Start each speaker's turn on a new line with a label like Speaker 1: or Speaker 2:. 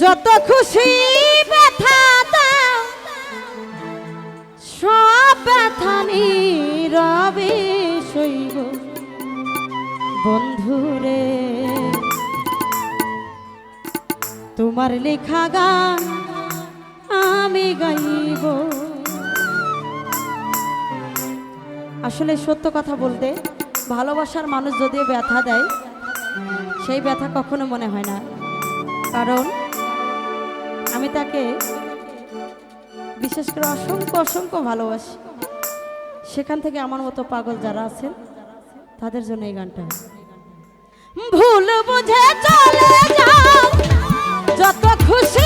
Speaker 1: যত খুশি ব্যথা দাও, সব ব্যথা নীরবে সইব। বন্ধুরে, তোমার লেখা গান আমি গাইব। আসলে সত্য কথা বলতে ভালোবাসার মানুষ যদি ব্যথা দেয় সেই ব্যথা কখনো মনে হয় না। কারণ আমি তাকে বিশেষ করে অসংখ্য অসংখ্য ভালোবাসি। সেখান থেকে আমার মতো পাগল যারা আছেন, তাদের জন্য এই গানটা। ভুল বুঝে চলে যত খুশি